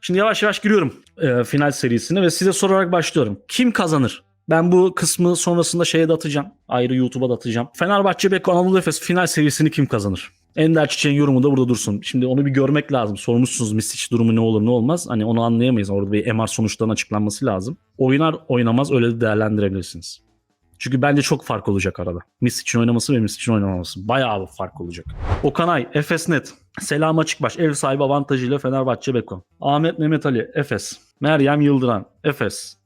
Şimdi yavaş yavaş giriyorum e, final serisine ve size sorarak başlıyorum. Kim kazanır? Ben bu kısmı sonrasında şeye de atacağım. Ayrı YouTube'a da atacağım. Fenerbahçe Beko Anadolu Efes final serisini kim kazanır? Ender Çiçek'in yorumu da burada dursun. Şimdi onu bir görmek lazım. Sormuşsunuz Misic durumu ne olur ne olmaz. Hani onu anlayamayız. Orada bir MR sonuçlarının açıklanması lazım. Oynar oynamaz öyle de değerlendirebilirsiniz. Çünkü bence çok fark olacak arada. Misic'in oynaması ve Misic'in oynamaması. Bayağı bir fark olacak. Okanay, Efes Net. Selam Açıkbaş. Ev sahibi avantajıyla Fenerbahçe Beko. Ahmet Mehmet Ali, Efes. Meryem Yıldıran, Efes.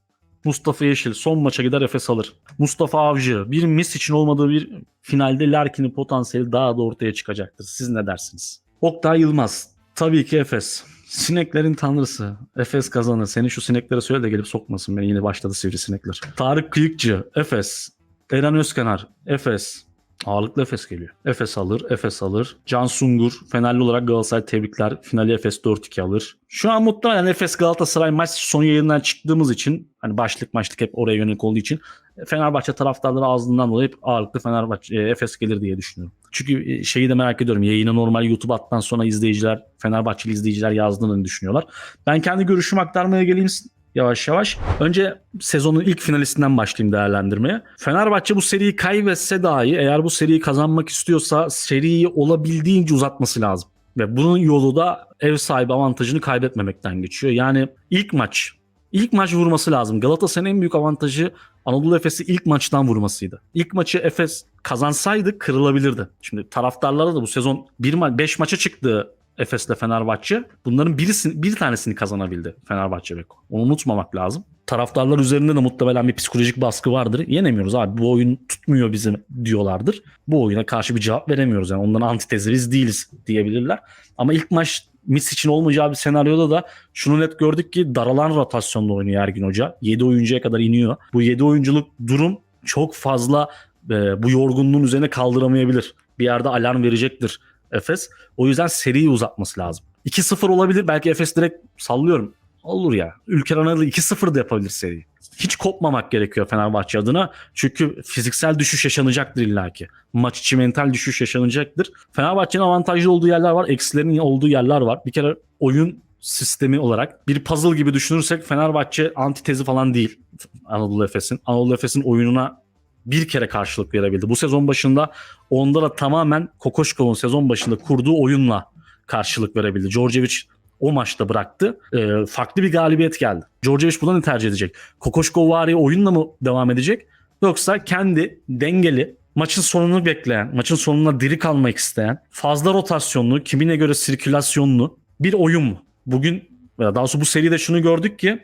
Mustafa Yeşil son maça gider Efes alır. Mustafa Avcı bir mis için olmadığı bir finalde Larkin'in potansiyeli daha da ortaya çıkacaktır. Siz ne dersiniz? Oktay Yılmaz. Tabii ki Efes. Sineklerin tanrısı. Efes kazanır. Senin şu sineklere söyle de gelip sokmasın beni. Yine başladı sivrisinekler. Tarık Kıyıkçı. Efes. Eren Özkenar. Efes. Ağırlıklı Efes geliyor. Efes alır, Efes alır. Can Sungur, Fenerli olarak Galatasaray tebrikler. Finali Efes 4-2 alır. Şu an muhtemelen Efes Galatasaray maç son yayından çıktığımız için hani başlık maçlık hep oraya yönelik olduğu için Fenerbahçe taraftarları ağzından dolayı ağırlıklı Fenerbahçe e, Efes gelir diye düşünüyorum. Çünkü e, şeyi de merak ediyorum. Yayını normal YouTube attan sonra izleyiciler, Fenerbahçeli izleyiciler yazdığını düşünüyorlar. Ben kendi görüşümü aktarmaya geleyim yavaş yavaş. Önce sezonun ilk finalistinden başlayayım değerlendirmeye. Fenerbahçe bu seriyi kaybetse dahi eğer bu seriyi kazanmak istiyorsa seriyi olabildiğince uzatması lazım. Ve bunun yolu da ev sahibi avantajını kaybetmemekten geçiyor. Yani ilk maç, ilk maç vurması lazım. Galatasaray'ın en büyük avantajı Anadolu Efes'i ilk maçtan vurmasıydı. İlk maçı Efes kazansaydı kırılabilirdi. Şimdi taraftarlara da bu sezon 1 ma 5 maça çıktı Efes'le Fenerbahçe. Bunların birisini, bir tanesini kazanabildi Fenerbahçe Beko. Onu unutmamak lazım. Taraftarlar üzerinde de muhtemelen bir psikolojik baskı vardır. Yenemiyoruz abi bu oyun tutmuyor bizi diyorlardır. Bu oyuna karşı bir cevap veremiyoruz. Yani onların antitezi biz değiliz diyebilirler. Ama ilk maç mis için olmayacağı bir senaryoda da şunu net gördük ki daralan rotasyonda oynuyor Ergin Hoca. 7 oyuncuya kadar iniyor. Bu 7 oyunculuk durum çok fazla e, bu yorgunluğun üzerine kaldıramayabilir. Bir yerde alarm verecektir Efes. O yüzden seriyi uzatması lazım. 2-0 olabilir. Belki Efes direkt sallıyorum. Olur ya. Ülker Anadolu 2-0 da yapabilir seriyi. Hiç kopmamak gerekiyor Fenerbahçe adına. Çünkü fiziksel düşüş yaşanacaktır illaki. Maç içi mental düşüş yaşanacaktır. Fenerbahçe'nin avantajlı olduğu yerler var. Eksilerinin olduğu yerler var. Bir kere oyun sistemi olarak bir puzzle gibi düşünürsek Fenerbahçe antitezi falan değil Anadolu Efes'in. Anadolu Efes'in oyununa bir kere karşılık verebildi. Bu sezon başında onda da tamamen Kokoşkov'un sezon başında kurduğu oyunla karşılık verebildi. Djordjevic o maçta bıraktı. E, farklı bir galibiyet geldi. Djordjevic buna ne tercih edecek? Kokoşkov vari oyunla mı devam edecek? Yoksa kendi dengeli, maçın sonunu bekleyen, maçın sonuna diri kalmak isteyen, fazla rotasyonlu, kimine göre sirkülasyonlu bir oyun mu? Bugün daha doğrusu bu seride şunu gördük ki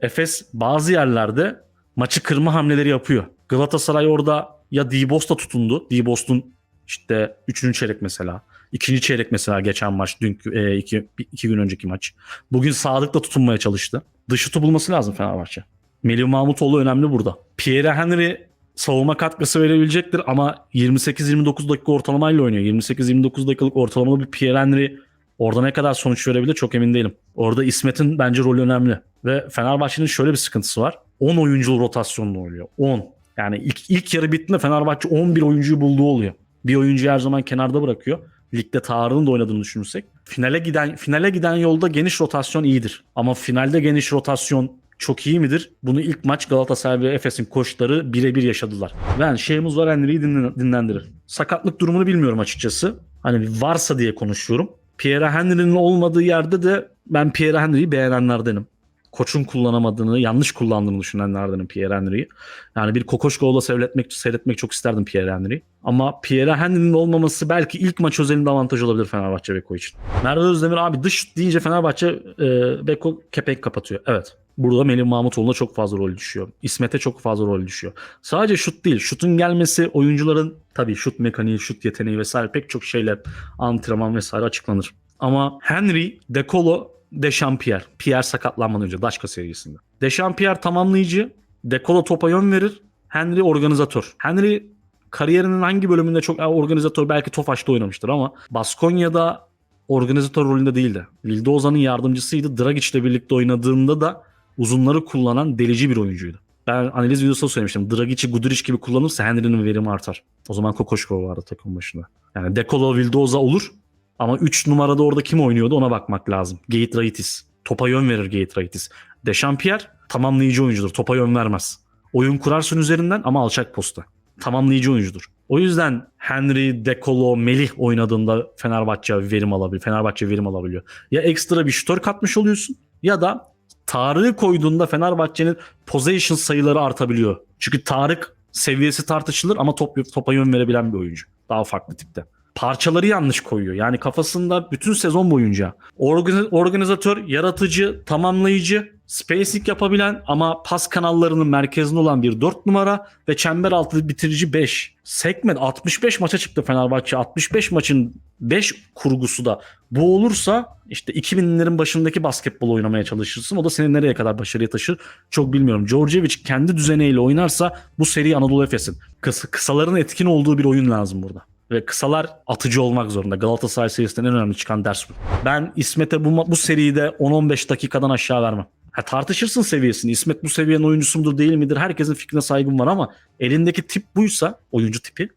Efes bazı yerlerde maçı kırma hamleleri yapıyor. Galatasaray orada ya Dibos'ta tutundu. Dibos'un işte 3. çeyrek mesela. İkinci çeyrek mesela geçen maç. Dünkü e, iki, iki gün önceki maç. Bugün Sadık'la tutunmaya çalıştı. Dışı bulması lazım Fenerbahçe. Melih Mahmutoğlu önemli burada. Pierre Henry savunma katkısı verebilecektir ama 28-29 dakika ortalamayla oynuyor. 28-29 dakikalık ortalamalı bir Pierre Henry orada ne kadar sonuç verebilir çok emin değilim. Orada İsmet'in bence rolü önemli. Ve Fenerbahçe'nin şöyle bir sıkıntısı var. 10 oyunculu rotasyonla oynuyor. 10. Yani ilk, ilk yarı bittiğinde Fenerbahçe 11 oyuncuyu bulduğu oluyor. Bir oyuncuyu her zaman kenarda bırakıyor. Ligde Tarık'ın da oynadığını düşünürsek. Finale giden finale giden yolda geniş rotasyon iyidir. Ama finalde geniş rotasyon çok iyi midir? Bunu ilk maç Galatasaray ve Efes'in koçları birebir yaşadılar. Ben şeyimiz var Henry'i dinlendirir. Sakatlık durumunu bilmiyorum açıkçası. Hani varsa diye konuşuyorum. Pierre Henry'nin olmadığı yerde de ben Pierre Henry'i beğenenlerdenim koçun kullanamadığını, yanlış kullandığını düşünenlerdenim Pierre Henry'i. Yani bir Kokoşkov'la seyretmek, seyretmek çok isterdim Pierre Henry'i. Ama Pierre Henry'nin olmaması belki ilk maç özelinde avantaj olabilir Fenerbahçe Beko için. Merve Özdemir abi dış deyince Fenerbahçe e, Beko kepenk kapatıyor. Evet. Burada Melih Mahmutoğlu'na çok fazla rol düşüyor. İsmet'e çok fazla rol düşüyor. Sadece şut değil. Şutun gelmesi oyuncuların tabii şut mekaniği, şut yeteneği vesaire pek çok şeyle antrenman vesaire açıklanır. Ama Henry, Dekolo Dechampierre. Pierre sakatlanmadan önce Daşka serisinde. Dechampierre tamamlayıcı. Dekolo topa yön verir. Henry organizatör. Henry kariyerinin hangi bölümünde çok organizatör belki Tofaş'ta oynamıştır ama Baskonya'da organizatör rolünde değildi. Vildoza'nın yardımcısıydı. Dragic'le birlikte oynadığında da uzunları kullanan delici bir oyuncuydu. Ben analiz videosunda söylemiştim. Dragic'i Guduric gibi kullanırsa Henry'nin verimi artar. O zaman Kokoşkov vardı takım başında. Yani Dekolo Vildoza olur ama 3 numarada orada kim oynuyordu ona bakmak lazım. Gate Raitis. Topa yön verir Gaitraitis. Dechampierre tamamlayıcı oyuncudur. Topa yön vermez. Oyun kurarsın üzerinden ama alçak posta. Tamamlayıcı oyuncudur. O yüzden Henry, Dekolo, Melih oynadığında Fenerbahçe verim alabiliyor. Fenerbahçe verim alabiliyor. Ya ekstra bir şutör katmış oluyorsun ya da Tarık'ı koyduğunda Fenerbahçe'nin possession sayıları artabiliyor. Çünkü Tarık seviyesi tartışılır ama top, topa yön verebilen bir oyuncu. Daha farklı tipte. Parçaları yanlış koyuyor. Yani kafasında bütün sezon boyunca organiz- organizatör, yaratıcı, tamamlayıcı, spacing yapabilen ama pas kanallarının merkezinde olan bir 4 numara ve çember altı bitirici 5. Sekmen 65 maça çıktı Fenerbahçe. 65 maçın 5 kurgusu da bu olursa işte 2000'lerin başındaki basketbol oynamaya çalışırsın. O da seni nereye kadar başarıya taşır çok bilmiyorum. Djordjevic kendi düzeneyle oynarsa bu seri Anadolu Efes'in. Kısa, kısaların etkin olduğu bir oyun lazım burada. Ve kısalar atıcı olmak zorunda. Galatasaray serisinden en önemli çıkan ders bu. Ben İsmet'e bu, bu seride 10-15 dakikadan aşağı vermem. Ha, tartışırsın seviyesini. İsmet bu seviyenin oyuncusu mudur değil midir? Herkesin fikrine saygım var ama elindeki tip buysa, oyuncu tipi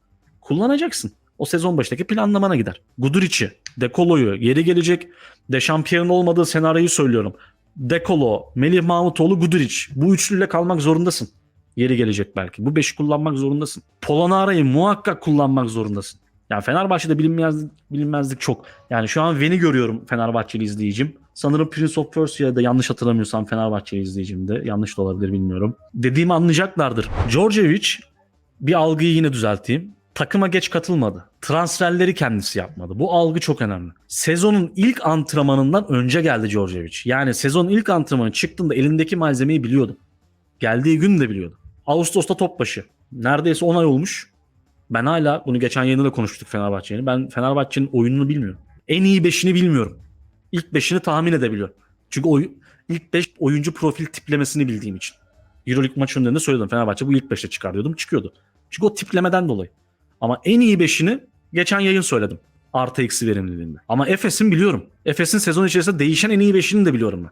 kullanacaksın. O sezon başındaki planlamana gider. Guduric'i, Dekolo'yu, yeri gelecek Dechampierre'in olmadığı senaryoyu söylüyorum. Dekolo, Melih Mahmutoğlu, Guduric. Bu üçlüyle kalmak zorundasın. Yeri gelecek belki. Bu beşi kullanmak zorundasın. Polonara'yı muhakkak kullanmak zorundasın. Yani Fenerbahçe'de bilinmezlik, bilinmezlik çok. Yani şu an Ven'i görüyorum Fenerbahçeli izleyicim. Sanırım Prince of Persia'da yanlış hatırlamıyorsam Fenerbahçeli izleyicim de. Yanlış da olabilir bilmiyorum. Dediğimi anlayacaklardır. Djordjevic bir algıyı yine düzelteyim. Takıma geç katılmadı. Transferleri kendisi yapmadı. Bu algı çok önemli. Sezonun ilk antrenmanından önce geldi Djordjevic. Yani sezonun ilk antrenmanı çıktığında elindeki malzemeyi biliyordu. Geldiği gün de biliyordu. Ağustos'ta top başı. Neredeyse 10 ay olmuş. Ben hala bunu geçen yayında da konuştuk Fenerbahçe'nin. Ben Fenerbahçe'nin oyununu bilmiyorum. En iyi beşini bilmiyorum. İlk beşini tahmin edebiliyorum. Çünkü oy, ilk beş oyuncu profil tiplemesini bildiğim için. Euroleague maç önlerinde söyledim. Fenerbahçe bu ilk beşte çıkar diyordum. Çıkıyordu. Çünkü o tiplemeden dolayı. Ama en iyi beşini geçen yayın söyledim. Artı eksi verimliliğinde. Ama Efes'in biliyorum. Efes'in sezon içerisinde değişen en iyi beşini de biliyorum ben.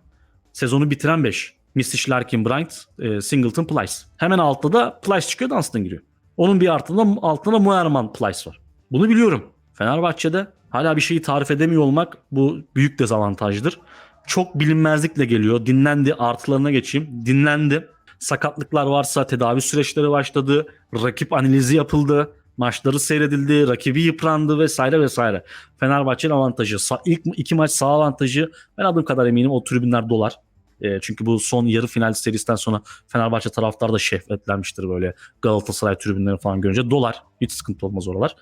Sezonu bitiren 5. Misic, Larkin, Bryant, e, Singleton, Plyce. Hemen altta da Plyce çıkıyor Dunstan giriyor. Onun bir altında, altında Muerman Plyce var. Bunu biliyorum. Fenerbahçe'de hala bir şeyi tarif edemiyor olmak bu büyük dezavantajdır. Çok bilinmezlikle geliyor. Dinlendi. Artılarına geçeyim. Dinlendi. Sakatlıklar varsa tedavi süreçleri başladı. Rakip analizi yapıldı. Maçları seyredildi. Rakibi yıprandı vesaire vesaire. Fenerbahçe'nin avantajı. İlk iki maç sağ avantajı. Ben adım kadar eminim o tribünler dolar. E, çünkü bu son yarı final serisinden sonra Fenerbahçe taraftar da şehvetlenmiştir böyle Galatasaray tribünleri falan görünce. Dolar. Hiç sıkıntı olmaz oralar.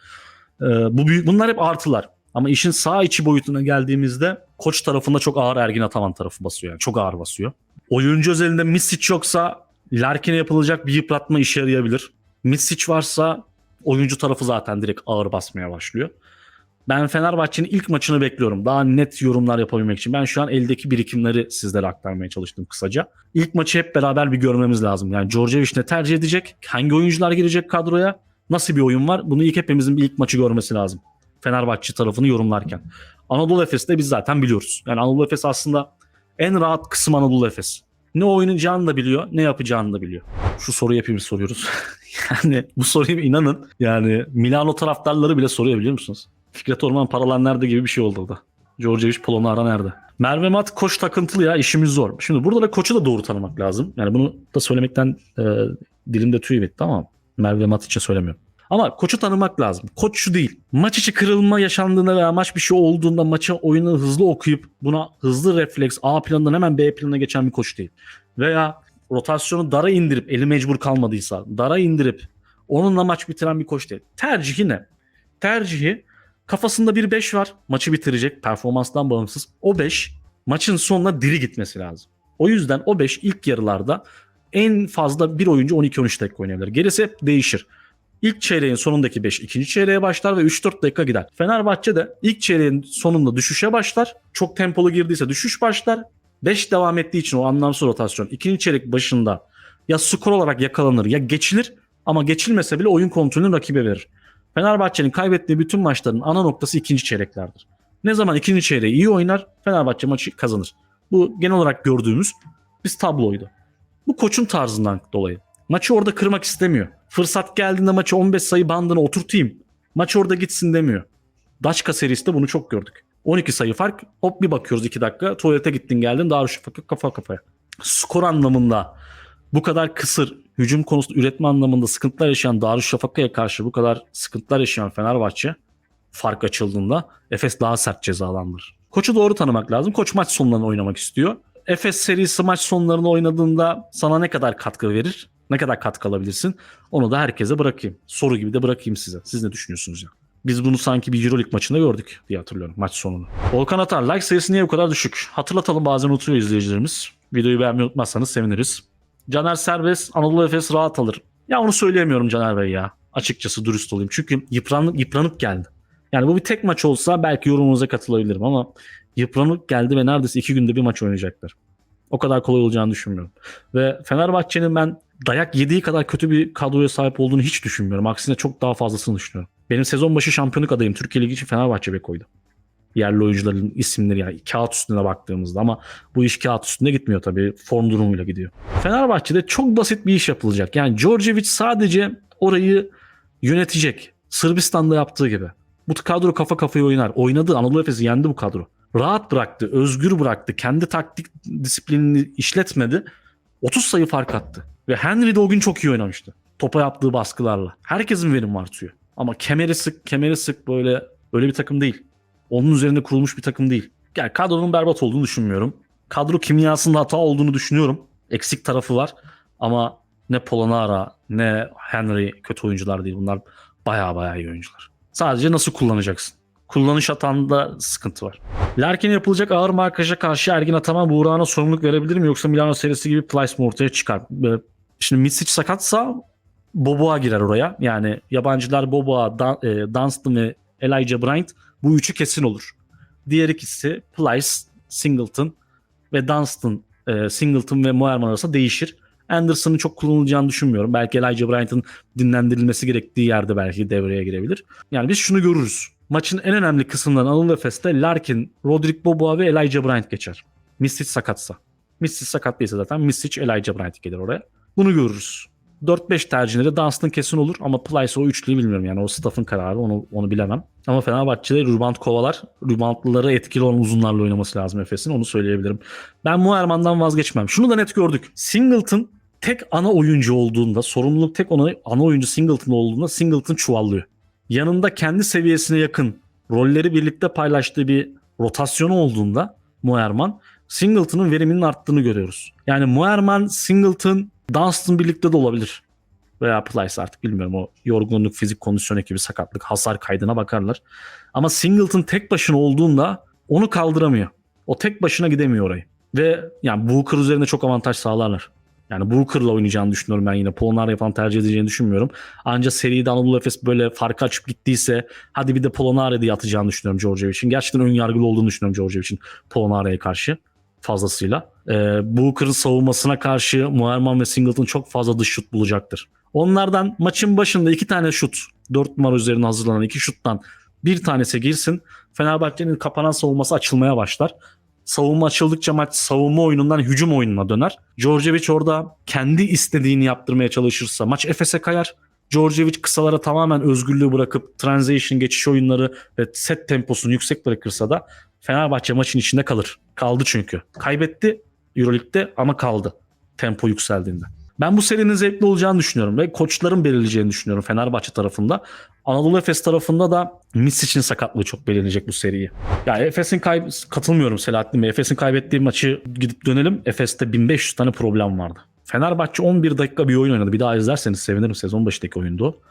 E, bu büyük, bunlar hep artılar. Ama işin sağ içi boyutuna geldiğimizde koç tarafında çok ağır Ergin Ataman tarafı basıyor. Yani çok ağır basıyor. Oyuncu özelinde Misic yoksa Larkin'e yapılacak bir yıpratma işe yarayabilir. Misic varsa oyuncu tarafı zaten direkt ağır basmaya başlıyor. Ben Fenerbahçe'nin ilk maçını bekliyorum. Daha net yorumlar yapabilmek için. Ben şu an eldeki birikimleri sizlere aktarmaya çalıştım kısaca. İlk maçı hep beraber bir görmemiz lazım. Yani Djordjevic ne tercih edecek? Hangi oyuncular girecek kadroya? Nasıl bir oyun var? Bunu ilk hepimizin ilk maçı görmesi lazım. Fenerbahçe tarafını yorumlarken. Anadolu Efes'te biz zaten biliyoruz. Yani Anadolu Efes aslında en rahat kısım Anadolu Efes. Ne oynayacağını da biliyor, ne yapacağını da biliyor. Şu soruyu hepimiz soruyoruz. yani bu soruyu inanın. Yani Milano taraftarları bile soruyor biliyor musunuz? Fikret Orman paralar nerede gibi bir şey oldu orada. Djordjevic Polonara nerede? Merve Mat koç takıntılı ya işimiz zor. Şimdi burada da koçu da doğru tanımak lazım. Yani bunu da söylemekten e, dilimde tüy bitti ama Merve Mat için söylemiyorum. Ama koçu tanımak lazım. Koç şu değil. Maç içi kırılma yaşandığında veya maç bir şey olduğunda maça oyunu hızlı okuyup buna hızlı refleks A planından hemen B planına geçen bir koç değil. Veya rotasyonu dara indirip eli mecbur kalmadıysa dara indirip onunla maç bitiren bir koç değil. Tercihi ne? Tercihi kafasında bir 5 var. Maçı bitirecek performanstan bağımsız. O 5 maçın sonuna diri gitmesi lazım. O yüzden o 5 ilk yarılarda en fazla bir oyuncu 12-13 dakika oynayabilir. Gerisi hep değişir. İlk çeyreğin sonundaki 5 ikinci çeyreğe başlar ve 3-4 dakika gider. Fenerbahçe de ilk çeyreğin sonunda düşüşe başlar. Çok tempolu girdiyse düşüş başlar. 5 devam ettiği için o anlamsız rotasyon ikinci çeyrek başında ya skor olarak yakalanır ya geçilir ama geçilmese bile oyun kontrolünü rakibe verir. Fenerbahçe'nin kaybettiği bütün maçların ana noktası ikinci çeyreklerdir. Ne zaman ikinci çeyreği iyi oynar Fenerbahçe maçı kazanır. Bu genel olarak gördüğümüz biz tabloydu. Bu koçun tarzından dolayı. Maçı orada kırmak istemiyor. Fırsat geldiğinde maçı 15 sayı bandına oturtayım. Maç orada gitsin demiyor. Daçka serisinde bunu çok gördük. 12 sayı fark. Hop bir bakıyoruz 2 dakika. Tuvalete gittin geldin. Darüşşafaka kafa kafaya. Skor anlamında bu kadar kısır, hücum konusunda üretme anlamında sıkıntılar yaşayan Darüşşafaka'ya karşı bu kadar sıkıntılar yaşayan Fenerbahçe fark açıldığında Efes daha sert cezalandırır. Koçu doğru tanımak lazım. Koç maç sonlarını oynamak istiyor. Efes serisi maç sonlarını oynadığında sana ne kadar katkı verir? Ne kadar katkı alabilirsin? Onu da herkese bırakayım. Soru gibi de bırakayım size. Siz ne düşünüyorsunuz ya? Biz bunu sanki bir Euroleague maçında gördük diye hatırlıyorum maç sonunu. Volkan Atar like sayısı niye bu kadar düşük? Hatırlatalım bazen unutuyor izleyicilerimiz. Videoyu beğenmeyi unutmazsanız seviniriz. Caner Serbest Anadolu Efes rahat alır. Ya onu söyleyemiyorum Caner Bey ya. Açıkçası dürüst olayım. Çünkü yıpranıp, yıpranıp geldi. Yani bu bir tek maç olsa belki yorumunuza katılabilirim ama yıpranıp geldi ve neredeyse iki günde bir maç oynayacaklar. O kadar kolay olacağını düşünmüyorum. Ve Fenerbahçe'nin ben dayak yediği kadar kötü bir kadroya sahip olduğunu hiç düşünmüyorum. Aksine çok daha fazlasını düşünüyorum. Benim sezon başı şampiyonluk adayım Türkiye Ligi için Fenerbahçe Beko'ydu. Yerli oyuncuların isimleri yani kağıt üstüne baktığımızda ama bu iş kağıt üstünde gitmiyor tabii. Form durumuyla gidiyor. Fenerbahçe'de çok basit bir iş yapılacak. Yani Djordjevic sadece orayı yönetecek. Sırbistan'da yaptığı gibi. Bu kadro kafa kafaya oynar. Oynadı. Anadolu Efes'i yendi bu kadro. Rahat bıraktı. Özgür bıraktı. Kendi taktik disiplinini işletmedi. 30 sayı fark attı. Ve Henry de o gün çok iyi oynamıştı. Topa yaptığı baskılarla. Herkesin verimi artıyor. Ama kemeri sık, kemeri sık böyle öyle bir takım değil. Onun üzerinde kurulmuş bir takım değil. Yani kadronun berbat olduğunu düşünmüyorum. Kadro kimyasında hata olduğunu düşünüyorum. Eksik tarafı var. Ama ne Polonara ne Henry kötü oyuncular değil. Bunlar baya baya iyi oyuncular. Sadece nasıl kullanacaksın? Kullanış hatanda sıkıntı var. Larkin yapılacak ağır markaja karşı Ergin Ataman Buğra'na sorumluluk verebilir mi? Yoksa Milano serisi gibi Plyce mi ortaya çıkar? Ee, Şimdi Mitsic sakatsa Boboa girer oraya. Yani yabancılar Boboa, Dan, e, Dunstan ve Elijah Bryant bu üçü kesin olur. Diğer ikisi Plyce, Singleton ve Dunstan, e, Singleton ve Moerman arasında değişir. Anderson'ın çok kullanılacağını düşünmüyorum. Belki Elijah Bryant'ın dinlendirilmesi gerektiği yerde belki devreye girebilir. Yani biz şunu görürüz. Maçın en önemli kısımlarından Anadolu Efes'te Larkin, Rodrik Boboa ve Elijah Bryant geçer. Misic sakatsa. Misic sakat değilse zaten Misic, Elijah Bryant gelir oraya. Bunu görürüz. 4-5 tercihleri Dunstan kesin olur ama Plyce o üçlüyü bilmiyorum yani o staff'ın kararı onu onu bilemem. Ama Fenerbahçe'de rebound kovalar, reboundları etkili olan uzunlarla oynaması lazım Efes'in onu söyleyebilirim. Ben Muerman'dan vazgeçmem. Şunu da net gördük. Singleton tek ana oyuncu olduğunda, sorumluluk tek ona, ana oyuncu Singleton olduğunda Singleton çuvallıyor. Yanında kendi seviyesine yakın rolleri birlikte paylaştığı bir rotasyonu olduğunda Muerman Singleton'ın veriminin arttığını görüyoruz. Yani Muerman, Singleton, Dunstan birlikte de olabilir. Veya Plyce artık bilmiyorum o yorgunluk, fizik kondisyon ekibi, sakatlık, hasar kaydına bakarlar. Ama Singleton tek başına olduğunda onu kaldıramıyor. O tek başına gidemiyor orayı. Ve yani Booker üzerinde çok avantaj sağlarlar. Yani Booker'la oynayacağını düşünüyorum ben yine. Polonara falan tercih edeceğini düşünmüyorum. Ancak seride Anadolu Efes böyle farkı açıp gittiyse hadi bir de Polonara diye düşünüyorum Djordjevic'in. Gerçekten ön yargılı olduğunu düşünüyorum Djordjevic'in Polonara'ya karşı fazlasıyla. Ee, Booker'ın savunmasına karşı Muerman ve Singleton çok fazla dış şut bulacaktır. Onlardan maçın başında iki tane şut, 4 numara üzerine hazırlanan iki şuttan bir tanesi girsin. Fenerbahçe'nin kapanan savunması açılmaya başlar. Savunma açıldıkça maç savunma oyunundan hücum oyununa döner. Djordjevic orada kendi istediğini yaptırmaya çalışırsa maç Efes'e kayar. Djordjevic kısalara tamamen özgürlüğü bırakıp transition geçiş oyunları ve set temposunu yüksek bırakırsa da Fenerbahçe maçın içinde kalır. Kaldı çünkü. Kaybetti Euroleague'de ama kaldı. Tempo yükseldiğinde. Ben bu serinin zevkli olacağını düşünüyorum ve koçların belirleyeceğini düşünüyorum Fenerbahçe tarafında. Anadolu Efes tarafında da Misic'in sakatlığı çok belirleyecek bu seriyi. Ya Efes'in kay katılmıyorum Selahattin Bey. Efes'in kaybettiği maçı gidip dönelim. Efes'te 1500 tane problem vardı. Fenerbahçe 11 dakika bir oyun oynadı. Bir daha izlerseniz sevinirim. Sezon başındaki oyundu.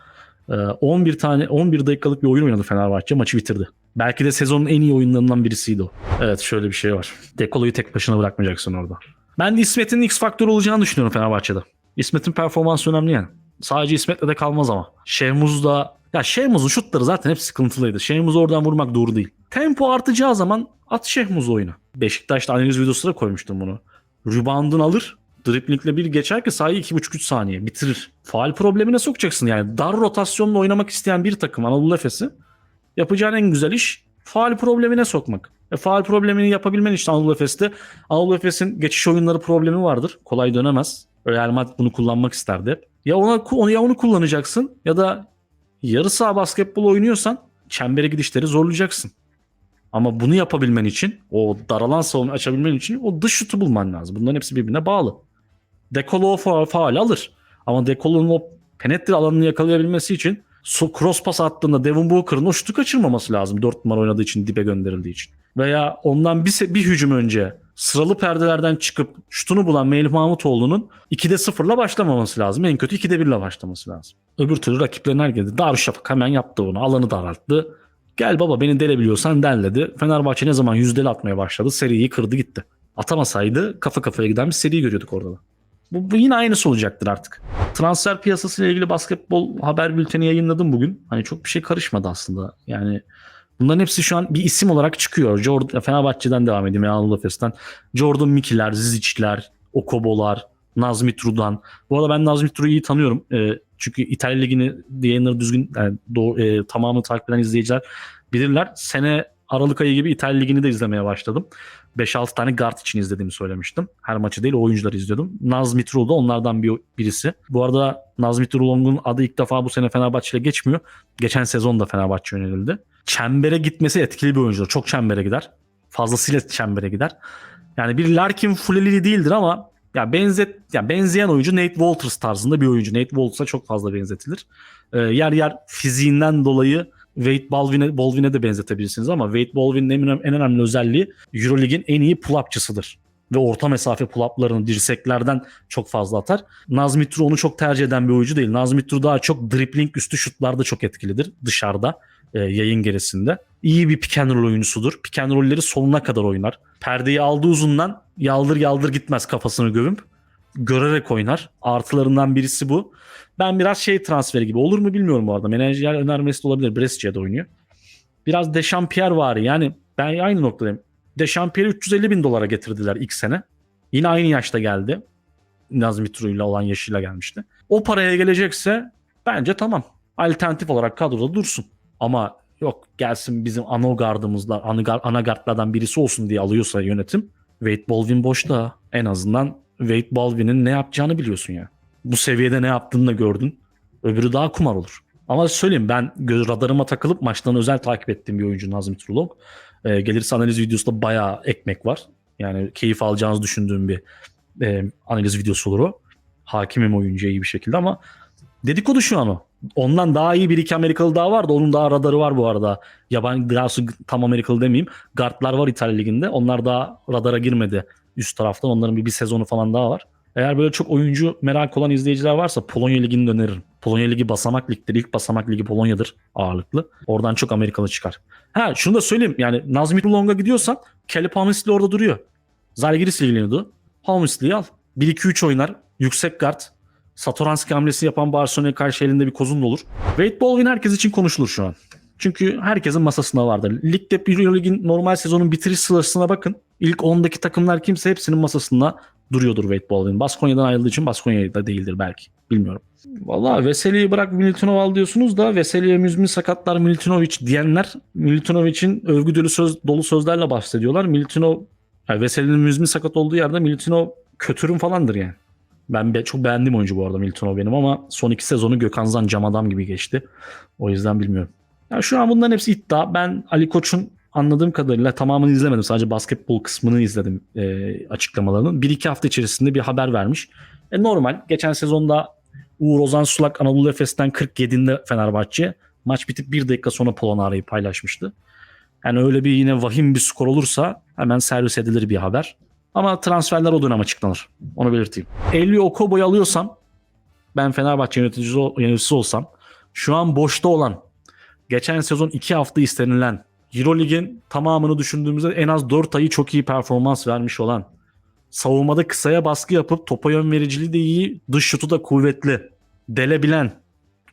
11 tane 11 dakikalık bir oyun oynadı Fenerbahçe. Maçı bitirdi. Belki de sezonun en iyi oyunlarından birisiydi o. Evet şöyle bir şey var. Dekolo'yu tek başına bırakmayacaksın orada. Ben de İsmet'in X faktörü olacağını düşünüyorum Fenerbahçe'de. İsmet'in performansı önemli yani. Sadece İsmet'le de kalmaz ama. Şehmuz da ya Şehmuz'un şutları zaten hep sıkıntılıydı. Şehmuz'u oradan vurmak doğru değil. Tempo artacağı zaman at Şehmuz oyunu. Beşiktaş'ta analiz videosu da koymuştum bunu. Rebound'unu alır. Driplingle bir geçer ki sahayı 2,5-3 saniye bitirir. Faal problemine sokacaksın yani. Dar rotasyonla oynamak isteyen bir takım Anadolu Efes'i yapacağın en güzel iş faal problemine sokmak. E, faal problemini yapabilmen için Anadolu Efes'te Anadolu Efes'in geçiş oyunları problemi vardır. Kolay dönemez. Real Madrid bunu kullanmak isterdi. Ya ona onu ya onu kullanacaksın ya da yarı saha basketbol oynuyorsan çembere gidişleri zorlayacaksın. Ama bunu yapabilmen için o daralan savunma açabilmen için o dış şutu bulman lazım. Bunların hepsi birbirine bağlı. Dekolo o fa- faal alır. Ama Dekolo'nun o penetre alanını yakalayabilmesi için so cross pas attığında Devin Booker'ın o şutu kaçırmaması lazım. 4 numara oynadığı için dibe gönderildiği için. Veya ondan bir, bir hücum önce sıralı perdelerden çıkıp şutunu bulan Melih Mahmutoğlu'nun 2'de 0'la başlamaması lazım. En kötü 2'de 1'le başlaması lazım. Öbür türlü rakiplerin herkesi Darüşşafak hemen yaptı onu. Alanı daralttı. Gel baba beni delebiliyorsan derledi. Fenerbahçe ne zaman yüzdeli atmaya başladı seriyi kırdı gitti. Atamasaydı kafa kafaya giden bir seri görüyorduk orada da. Bu, bu yine aynısı olacaktır artık. Transfer piyasası ile ilgili basketbol haber bülteni yayınladım bugün. Hani çok bir şey karışmadı aslında. Yani bunların hepsi şu an bir isim olarak çıkıyor. Jordan, Fenerbahçe'den devam edeyim ya Anadolu Efes'ten. Jordan Miki'ler, Zizic'ler, Okobo'lar, Nazmi Trudan. Bu arada ben Nazmi Tru'yu iyi tanıyorum. Ee, çünkü İtalya Ligi'ni yayınları düzgün yani doğ- e, tamamını takip eden izleyiciler bilirler. Sene Aralık ayı gibi İtalya Ligi'ni de izlemeye başladım. 5-6 tane guard için izlediğimi söylemiştim. Her maçı değil oyuncuları izliyordum. Naz Mitrul da onlardan bir, birisi. Bu arada Naz Mitrulong'un adı ilk defa bu sene Fenerbahçe ile geçmiyor. Geçen sezon da Fenerbahçe yönelildi. Çembere gitmesi etkili bir oyuncudur. Çok çembere gider. Fazlasıyla çembere gider. Yani bir Larkin Fuleli değildir ama ya benzet ya benzeyen oyuncu Nate Walters tarzında bir oyuncu. Nate Walters'a çok fazla benzetilir. Ee, yer yer fiziğinden dolayı Wade Baldwin'e, Baldwin'e de benzetebilirsiniz ama Wade Baldwin'in en, önemli- özelliği Eurolig'in en iyi pull-upçısıdır. Ve orta mesafe pull-up'larını dirseklerden çok fazla atar. Nazmi Turu onu çok tercih eden bir oyuncu değil. Nazmi Turu daha çok dribbling üstü şutlarda çok etkilidir dışarıda e, yayın gerisinde. İyi bir pick and roll oyuncusudur. Pick and roll'leri sonuna kadar oynar. Perdeyi aldığı uzundan yaldır yaldır gitmez kafasını gömüp. Görerek oynar. Artılarından birisi bu. Ben biraz şey transferi gibi olur mu bilmiyorum bu arada. Menajer önermesi de olabilir. Brescia'da oynuyor. Biraz Dechampierre var yani. Ben aynı noktadayım. Dechampierre'i 350 bin dolara getirdiler ilk sene. Yine aynı yaşta geldi. Nazmi Tru'yla olan yaşıyla gelmişti. O paraya gelecekse bence tamam. Alternatif olarak kadroda dursun. Ama yok gelsin bizim ana gardımızla, ana, ana gardlardan birisi olsun diye alıyorsa yönetim. Wade Baldwin boşta. En azından Wade Baldwin'in ne yapacağını biliyorsun ya. Bu seviyede ne yaptığını da gördün. Öbürü daha kumar olur. Ama söyleyeyim ben göz radarıma takılıp maçtan özel takip ettiğim bir oyuncu Nazmi Trulong. Ee, gelirse analiz videosunda bayağı ekmek var. Yani keyif alacağınızı düşündüğüm bir e, analiz videosu olur o. Hakimim oyuncuya iyi bir şekilde ama dedikodu şu an o. Ondan daha iyi bir iki Amerikalı daha var da onun daha radarı var bu arada. Yabancı daha tam Amerikalı demeyeyim. Guardlar var İtalya Ligi'nde. Onlar daha radara girmedi üst taraftan. Onların bir, bir sezonu falan daha var. Eğer böyle çok oyuncu merak olan izleyiciler varsa Polonya Ligi'ni öneririm. Polonya Ligi basamak ligdir. İlk basamak ligi Polonya'dır ağırlıklı. Oradan çok Amerikalı çıkar. Ha şunu da söyleyeyim yani Nazmi Long'a gidiyorsan Kelly Hamisli orada duruyor. Zalgiris ilgileniyordu. Hamisli'yi al. 1-2-3 oynar. Yüksek guard. Satoranski hamlesi yapan Barcelona'ya karşı elinde bir kozun olur. Wade Baldwin herkes için konuşulur şu an. Çünkü herkesin masasında vardır. Ligde Eurolig'in normal sezonun bitiriş sırasına bakın. İlk 10'daki takımlar kimse hepsinin masasında duruyordur Wade Baldwin. Baskonya'dan ayrıldığı için Baskonya'da değildir belki. Bilmiyorum. Vallahi Veseli'yi bırak Militinov al diyorsunuz da Veseli'ye müzmin sakatlar Militinovic diyenler Militinovic'in övgü dolu, söz, dolu sözlerle bahsediyorlar. Militinov yani Veseli'nin müzmin sakat olduğu yerde Militinov kötürüm falandır yani. Ben be, çok beğendim oyuncu bu arada Militinov benim ama son iki sezonu Gökhan Zan cam adam gibi geçti. O yüzden bilmiyorum. Ya şu an bunların hepsi iddia. Ben Ali Koç'un anladığım kadarıyla tamamını izlemedim. Sadece basketbol kısmını izledim e, açıklamalarının. Bir iki hafta içerisinde bir haber vermiş. E, normal. Geçen sezonda Uğur Ozan Sulak Anadolu Efes'ten 47'inde Fenerbahçe. Maç bitip bir dakika sonra Polonara'yı paylaşmıştı. Yani öyle bir yine vahim bir skor olursa hemen servis edilir bir haber. Ama transferler o dönem açıklanır. Onu belirteyim. Elio Okobo'yu alıyorsam ben Fenerbahçe yöneticisi, yöneticisi olsam şu an boşta olan geçen sezon 2 hafta istenilen Eurolig'in tamamını düşündüğümüzde en az 4 ayı çok iyi performans vermiş olan savunmada kısaya baskı yapıp topa yön vericiliği de iyi, dış şutu da kuvvetli, delebilen,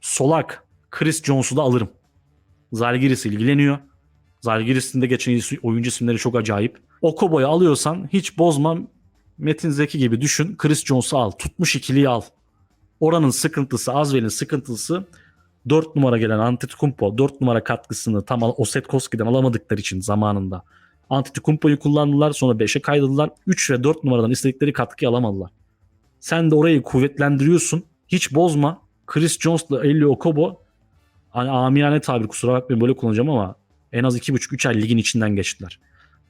solak Chris Jones'u da alırım. Zalgiris ilgileniyor. Zalgiris'in de geçen oyuncu isimleri çok acayip. Okobo'yu alıyorsan hiç bozma Metin Zeki gibi düşün. Chris Jones'u al. Tutmuş ikiliyi al. Oranın sıkıntısı, Azvel'in sıkıntısı 4 numara gelen Antetokounmpo 4 numara katkısını tam Osetkovski'den alamadıkları için zamanında Antetokounmpo'yu kullandılar sonra 5'e kaydılar. 3 ve 4 numaradan istedikleri katkıyı alamadılar. Sen de orayı kuvvetlendiriyorsun. Hiç bozma. Chris Jones'la Ellie Okobo hani amiyane tabir kusura bakmayın böyle kullanacağım ama En az 2,5-3 ay ligin içinden geçtiler.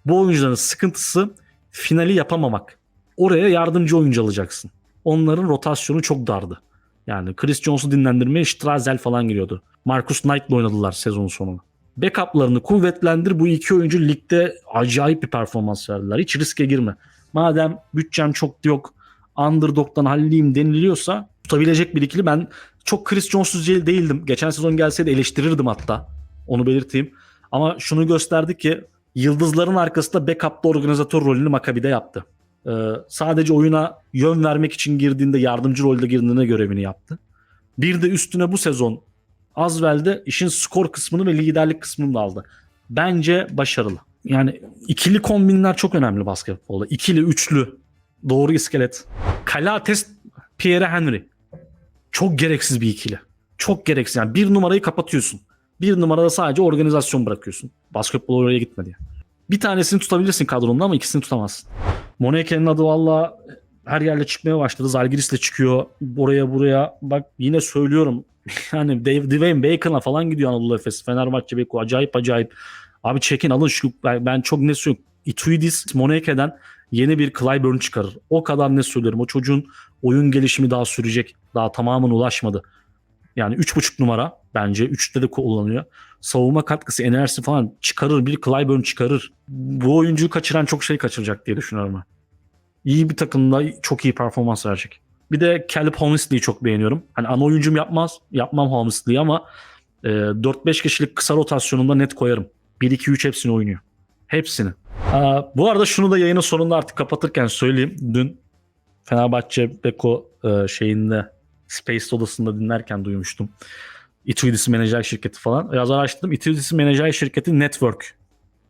Bu oyuncuların sıkıntısı finali yapamamak. Oraya yardımcı oyuncu alacaksın. Onların rotasyonu çok dardı. Yani Chris Jones'u dinlendirmeye Strazel falan giriyordu. Marcus Knight'la oynadılar sezonun sonunu. Backup'larını kuvvetlendir. Bu iki oyuncu ligde acayip bir performans verdiler. Hiç riske girme. Madem bütçem çok yok, underdog'dan halleyim deniliyorsa tutabilecek bir ikili. Ben çok Chris Jones'uz değildim. Geçen sezon gelseydi eleştirirdim hatta. Onu belirteyim. Ama şunu gösterdi ki yıldızların arkasında backup'ta organizatör rolünü Maccabi'de yaptı. Ee, sadece oyuna yön vermek için girdiğinde yardımcı rolde girdiğinde görevini yaptı. Bir de üstüne bu sezon Azvel'de işin skor kısmını ve liderlik kısmını da aldı. Bence başarılı. Yani ikili kombinler çok önemli basketbolda. İkili, üçlü, doğru iskelet. Kalates, Pierre Henry. Çok gereksiz bir ikili. Çok gereksiz. Yani bir numarayı kapatıyorsun. Bir numarada sadece organizasyon bırakıyorsun. Basketbol oraya gitmedi. Bir tanesini tutabilirsin kadronda ama ikisini tutamazsın. Moneke'nin adı valla her yerle çıkmaya başladı. Zalgiris'le çıkıyor. Oraya buraya. Bak yine söylüyorum. Yani Dave, Dwayne Bacon'a falan gidiyor Anadolu Efes. Fenerbahçe Beko acayip acayip. Abi çekin alın şu. Ben, çok ne söylüyorum. Ituidis Moneke'den yeni bir Clyburn çıkarır. O kadar ne söylüyorum. O çocuğun oyun gelişimi daha sürecek. Daha tamamına ulaşmadı. Yani 3.5 numara bence. 3'te de kullanıyor. Savunma katkısı, enerjisi falan çıkarır. Bir Clyburn çıkarır. Bu oyuncuyu kaçıran çok şey kaçıracak diye düşünüyorum ben. İyi bir takımda çok iyi performans verecek. Bir de Caleb Holmesley'i çok beğeniyorum. Hani ana oyuncum yapmaz. Yapmam Holmesley'i ama e, 4-5 kişilik kısa rotasyonunda net koyarım. 1-2-3 hepsini oynuyor. Hepsini. Aa, bu arada şunu da yayının sonunda artık kapatırken söyleyeyim. Dün Fenerbahçe Beko e, şeyinde Space odasında dinlerken duymuştum. Ituidis menajer şirketi falan. Biraz araştırdım. Ituidis menajer şirketi Network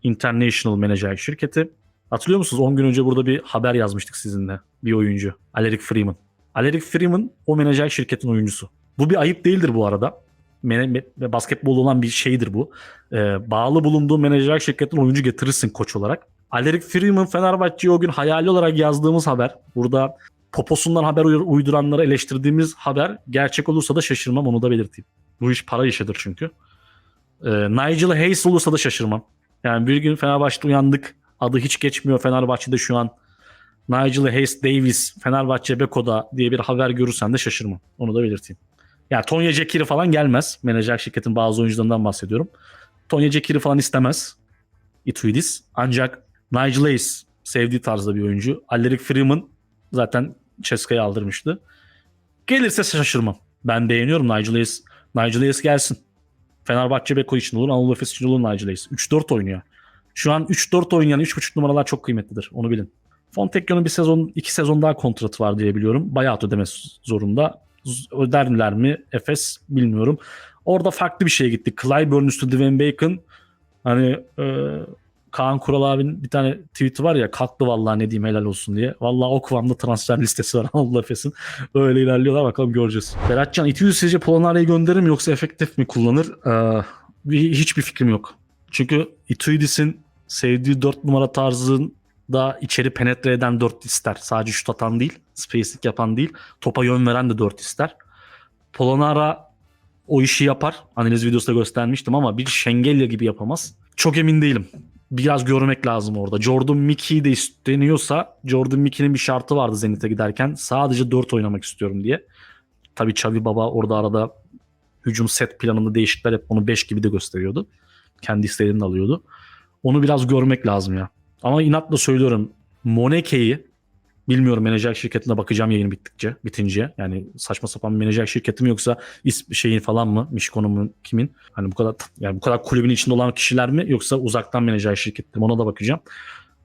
International menajer şirketi. Hatırlıyor musunuz? 10 gün önce burada bir haber yazmıştık sizinle. Bir oyuncu. Aleric Freeman. Aleric Freeman o menajer şirketin oyuncusu. Bu bir ayıp değildir bu arada. Basketbol olan bir şeydir bu. Ee, bağlı bulunduğu menajer şirketin oyuncu getirirsin koç olarak. Aleric Freeman Fenerbahçe'ye o gün hayali olarak yazdığımız haber. Burada poposundan haber uy- uyduranları eleştirdiğimiz haber gerçek olursa da şaşırmam onu da belirteyim. Bu iş para işidir çünkü. Ee, Nigel Hayes olursa da şaşırmam. Yani bir gün Fenerbahçe'de uyandık. Adı hiç geçmiyor Fenerbahçe'de şu an. Nigel Hayes Davis Fenerbahçe Beko'da diye bir haber görürsen de şaşırmam. Onu da belirteyim. Yani Tonya Cekiri falan gelmez. Menajer şirketin bazı oyuncularından bahsediyorum. Tonya Cekiri falan istemez. Ituidis. Ancak Nigel Hayes sevdiği tarzda bir oyuncu. Aleric Freeman zaten Ceska'yı aldırmıştı. Gelirse şaşırmam. Ben beğeniyorum Nigel Hayes. Nigel Hayes gelsin. Fenerbahçe Beko için olur, Anadolu Efes için olur Nigel Hayes. 3-4 oynuyor. Şu an 3-4 oynayan 3.5 numaralar çok kıymetlidir. Onu bilin. Fontecchio'nun bir sezon, iki sezon daha kontratı var diye biliyorum. Bayağı ödemesi zorunda. Öderler mi Efes bilmiyorum. Orada farklı bir şeye gitti. Clyburn üstü Dwayne Bacon. Hani e, Kaan Kural abinin bir tane tweet'i var ya kalktı vallahi ne diyeyim helal olsun diye. Vallahi o kıvamda transfer listesi var Anadolu Efes'in. Öyle ilerliyorlar bakalım göreceğiz. Beratcan İTÜ sizce Polonara'yı gönderir mi yoksa efektif mi kullanır? Ee, bir- hiçbir fikrim yok. Çünkü Ituidis'in sevdiği 4 numara tarzında içeri penetre eden 4 ister. Sadece şut atan değil, spacing yapan değil. Topa yön veren de 4 ister. Polonara o işi yapar. Analiz videosunda göstermiştim ama bir Şengelya gibi yapamaz. Çok emin değilim. Biraz görmek lazım orada. Jordan Mickey de isteniyorsa Jordan Mickey'nin bir şartı vardı Zenit'e giderken. Sadece 4 oynamak istiyorum diye. Tabii Xavi Baba orada arada hücum set planında değişiklikler hep onu 5 gibi de gösteriyordu. Kendi istediğini alıyordu. Onu biraz görmek lazım ya. Ama inatla söylüyorum. Moneke'yi bilmiyorum menajer şirketine bakacağım yayın bittikçe, bitince. Yani saçma sapan bir menajer şirketi mi yoksa is şeyin falan mı? Mişko'nun mu? Kimin? Hani bu kadar yani bu kadar kulübün içinde olan kişiler mi yoksa uzaktan menajer şirketleri mi? Ona da bakacağım.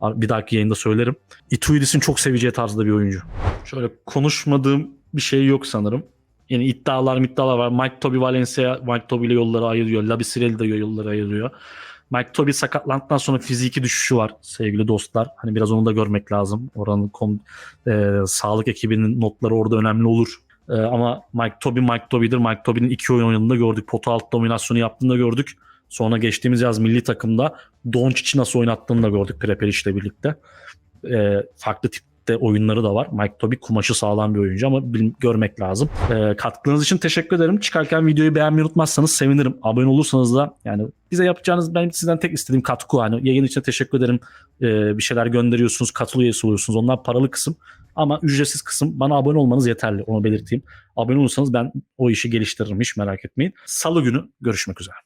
Bir dahaki yayında söylerim. Ituidis'in çok seveceği tarzda bir oyuncu. Şöyle konuşmadığım bir şey yok sanırım. Yani iddialar iddialar var. Mike Toby Valencia, Mike Toby ile yolları ayırıyor. Labisirelli de yolları ayırıyor. Mike Toby sakatlandıktan sonra fiziki düşüşü var sevgili dostlar. Hani biraz onu da görmek lazım. Oranın kom, e, sağlık ekibinin notları orada önemli olur. E, ama Mike Toby Mike Toby'dir. Mike Toby'nin iki oyun oynadığında gördük. Pota alt dominasyonu yaptığında gördük. Sonra geçtiğimiz yaz milli takımda Doncic'i nasıl oynattığını da gördük Prepelic ile birlikte. E, farklı tip de oyunları da var. Mike Toby kumaşı sağlam bir oyuncu ama bil- görmek lazım. Ee, katkılarınız için teşekkür ederim. Çıkarken videoyu beğenmeyi unutmazsanız sevinirim. Abone olursanız da yani bize yapacağınız benim sizden tek istediğim katkı. Hani yayın için teşekkür ederim. Ee, bir şeyler gönderiyorsunuz, katıl üyesi oluyorsunuz. Onlar paralı kısım. Ama ücretsiz kısım bana abone olmanız yeterli. Onu belirteyim. Abone olursanız ben o işi geliştiririm hiç merak etmeyin. Salı günü görüşmek üzere.